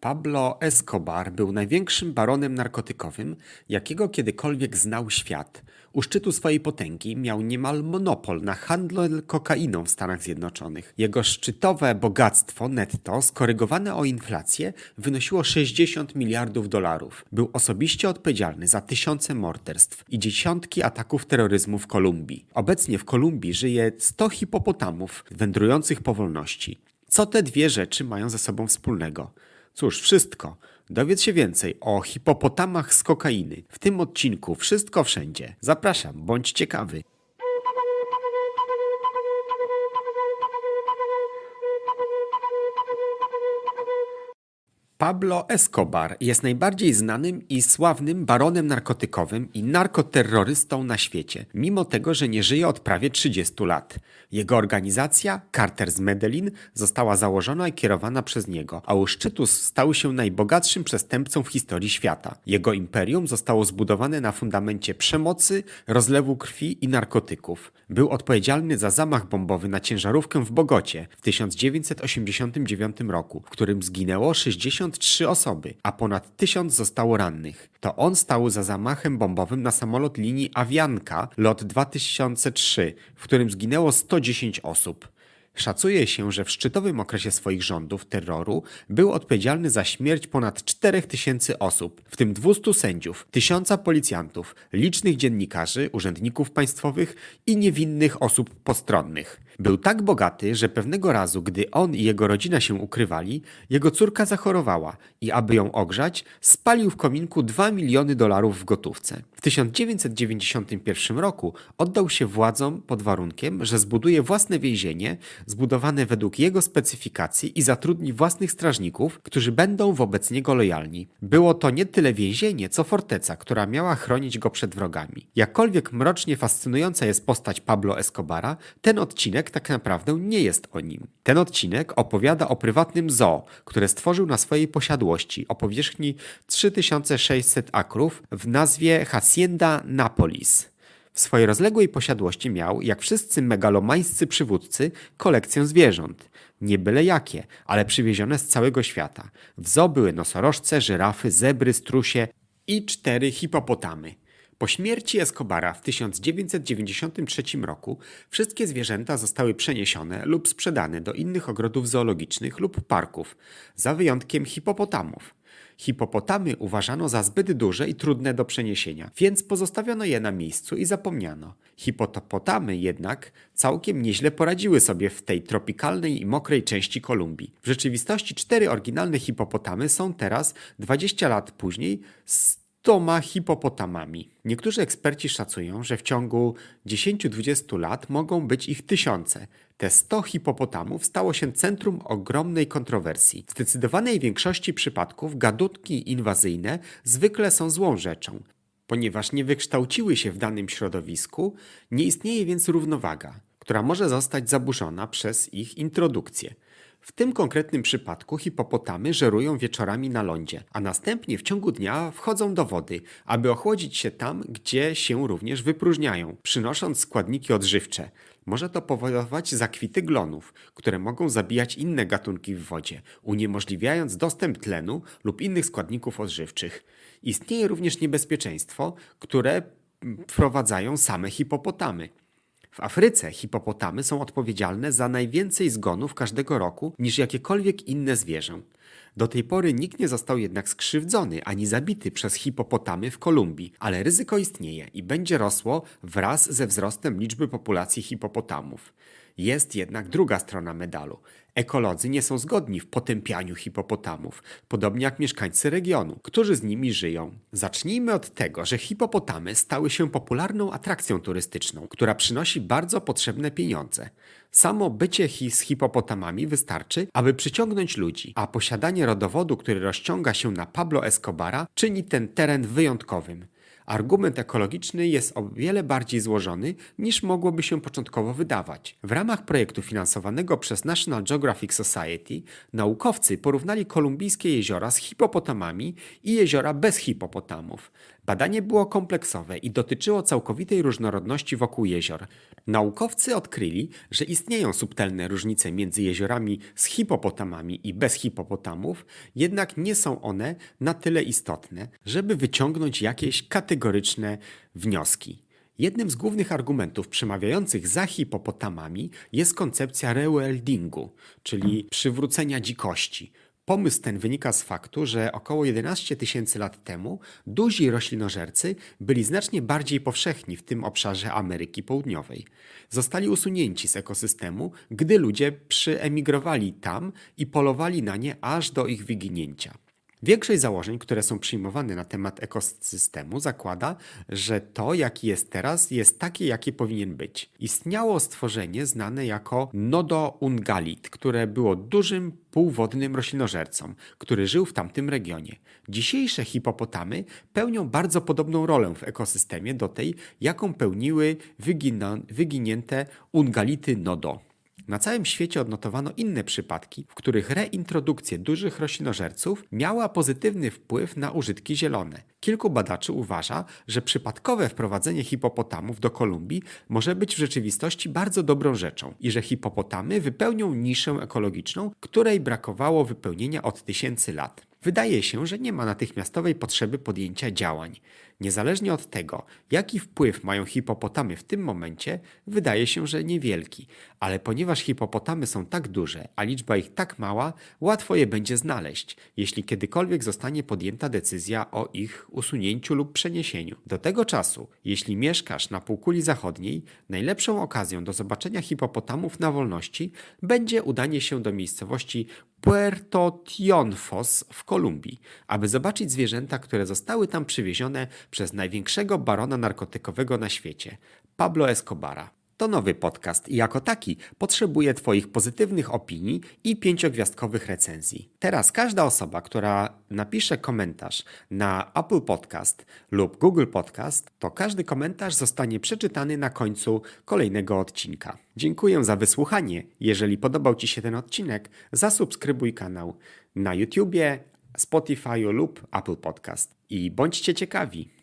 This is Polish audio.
Pablo Escobar był największym baronem narkotykowym, jakiego kiedykolwiek znał świat. U szczytu swojej potęgi miał niemal monopol na handel kokainą w Stanach Zjednoczonych. Jego szczytowe bogactwo netto, skorygowane o inflację, wynosiło 60 miliardów dolarów. Był osobiście odpowiedzialny za tysiące morderstw i dziesiątki ataków terroryzmu w Kolumbii. Obecnie w Kolumbii żyje 100 hipopotamów wędrujących po wolności. Co te dwie rzeczy mają ze sobą wspólnego? Cóż, wszystko. Dowiedz się więcej o hipopotamach z kokainy. W tym odcinku wszystko wszędzie. Zapraszam, bądź ciekawy. Pablo Escobar jest najbardziej znanym i sławnym baronem narkotykowym i narkoterrorystą na świecie, mimo tego, że nie żyje od prawie 30 lat. Jego organizacja, Carter z Medellin, została założona i kierowana przez niego, a u szczytu stał się najbogatszym przestępcą w historii świata. Jego imperium zostało zbudowane na fundamencie przemocy, rozlewu krwi i narkotyków. Był odpowiedzialny za zamach bombowy na ciężarówkę w Bogocie w 1989 roku, w którym zginęło 63 osoby, a ponad 1000 zostało rannych. To on stał za zamachem bombowym na samolot linii Avianca lot 2003, w którym zginęło 110 osób. Szacuje się, że w szczytowym okresie swoich rządów terroru był odpowiedzialny za śmierć ponad 4000 osób, w tym 200 sędziów, 1000 policjantów, licznych dziennikarzy, urzędników państwowych i niewinnych osób postronnych. Był tak bogaty, że pewnego razu, gdy on i jego rodzina się ukrywali, jego córka zachorowała i aby ją ogrzać, spalił w kominku 2 miliony dolarów w gotówce. W 1991 roku oddał się władzom pod warunkiem, że zbuduje własne więzienie, zbudowane według jego specyfikacji i zatrudni własnych strażników, którzy będą wobec niego lojalni. Było to nie tyle więzienie, co forteca, która miała chronić go przed wrogami. Jakkolwiek mrocznie fascynująca jest postać Pablo Escobara, ten odcinek tak naprawdę nie jest o nim. Ten odcinek opowiada o prywatnym zoo, które stworzył na swojej posiadłości o powierzchni 3600 akrów w nazwie Hacienda Napolis. W swojej rozległej posiadłości miał, jak wszyscy megalomańscy przywódcy, kolekcję zwierząt. Nie byle jakie, ale przywiezione z całego świata. W zoo były nosorożce, żyrafy, zebry, strusie i cztery hipopotamy. Po śmierci Escobara w 1993 roku wszystkie zwierzęta zostały przeniesione lub sprzedane do innych ogrodów zoologicznych lub parków, za wyjątkiem hipopotamów. Hipopotamy uważano za zbyt duże i trudne do przeniesienia, więc pozostawiono je na miejscu i zapomniano. Hipopotamy jednak całkiem nieźle poradziły sobie w tej tropikalnej i mokrej części Kolumbii. W rzeczywistości cztery oryginalne hipopotamy są teraz, 20 lat później, stoma hipopotamami. Niektórzy eksperci szacują, że w ciągu 10-20 lat mogą być ich tysiące. Te 100 hipopotamów stało się centrum ogromnej kontrowersji. W zdecydowanej większości przypadków gatunki inwazyjne zwykle są złą rzeczą. Ponieważ nie wykształciły się w danym środowisku, nie istnieje więc równowaga, która może zostać zaburzona przez ich introdukcję. W tym konkretnym przypadku hipopotamy żerują wieczorami na lądzie, a następnie w ciągu dnia wchodzą do wody, aby ochłodzić się tam, gdzie się również wypróżniają, przynosząc składniki odżywcze. Może to powodować zakwity glonów, które mogą zabijać inne gatunki w wodzie, uniemożliwiając dostęp tlenu lub innych składników odżywczych. Istnieje również niebezpieczeństwo, które wprowadzają same hipopotamy. W Afryce hipopotamy są odpowiedzialne za najwięcej zgonów każdego roku niż jakiekolwiek inne zwierzę. Do tej pory nikt nie został jednak skrzywdzony ani zabity przez hipopotamy w Kolumbii, ale ryzyko istnieje i będzie rosło wraz ze wzrostem liczby populacji hipopotamów. Jest jednak druga strona medalu. Ekolodzy nie są zgodni w potępianiu hipopotamów, podobnie jak mieszkańcy regionu, którzy z nimi żyją. Zacznijmy od tego, że hipopotamy stały się popularną atrakcją turystyczną, która przynosi bardzo potrzebne pieniądze. Samo bycie z hipopotamami wystarczy, aby przyciągnąć ludzi, a posiadanie rodowodu, który rozciąga się na Pablo Escobara, czyni ten teren wyjątkowym. Argument ekologiczny jest o wiele bardziej złożony niż mogłoby się początkowo wydawać. W ramach projektu finansowanego przez National Geographic Society naukowcy porównali kolumbijskie jeziora z hipopotamami i jeziora bez hipopotamów. Badanie było kompleksowe i dotyczyło całkowitej różnorodności wokół jezior. Naukowcy odkryli, że istnieją subtelne różnice między jeziorami z hipopotamami i bez hipopotamów, jednak nie są one na tyle istotne, żeby wyciągnąć jakieś kategoryczne wnioski. Jednym z głównych argumentów przemawiających za hipopotamami jest koncepcja rewildingu, czyli przywrócenia dzikości. Pomysł ten wynika z faktu, że około 11 tysięcy lat temu duzi roślinożercy byli znacznie bardziej powszechni w tym obszarze Ameryki Południowej. Zostali usunięci z ekosystemu, gdy ludzie przyemigrowali tam i polowali na nie aż do ich wyginięcia. Większość założeń, które są przyjmowane na temat ekosystemu, zakłada, że to, jaki jest teraz, jest takie, jakie powinien być. Istniało stworzenie znane jako Nodo ungalit, które było dużym półwodnym roślinożercą, który żył w tamtym regionie. Dzisiejsze hipopotamy pełnią bardzo podobną rolę w ekosystemie do tej, jaką pełniły wyginięte ungality Nodo. Na całym świecie odnotowano inne przypadki, w których reintrodukcja dużych roślinożerców miała pozytywny wpływ na użytki zielone. Kilku badaczy uważa, że przypadkowe wprowadzenie hipopotamów do Kolumbii może być w rzeczywistości bardzo dobrą rzeczą i że hipopotamy wypełnią niszę ekologiczną, której brakowało wypełnienia od tysięcy lat. Wydaje się, że nie ma natychmiastowej potrzeby podjęcia działań. Niezależnie od tego, jaki wpływ mają hipopotamy w tym momencie, wydaje się, że niewielki, ale ponieważ hipopotamy są tak duże, a liczba ich tak mała, łatwo je będzie znaleźć, jeśli kiedykolwiek zostanie podjęta decyzja o ich usunięciu lub przeniesieniu. Do tego czasu, jeśli mieszkasz na półkuli zachodniej, najlepszą okazją do zobaczenia hipopotamów na wolności będzie udanie się do miejscowości Puerto Tionfos w Kolumbii, aby zobaczyć zwierzęta, które zostały tam przywiezione przez największego barona narkotykowego na świecie, Pablo Escobara. To nowy podcast i jako taki potrzebuje Twoich pozytywnych opinii i pięciogwiazdkowych recenzji. Teraz każda osoba, która napisze komentarz na Apple Podcast lub Google Podcast, to każdy komentarz zostanie przeczytany na końcu kolejnego odcinka. Dziękuję za wysłuchanie. Jeżeli podobał Ci się ten odcinek, zasubskrybuj kanał na YouTubie, Spotify lub Apple Podcast. I bądźcie ciekawi.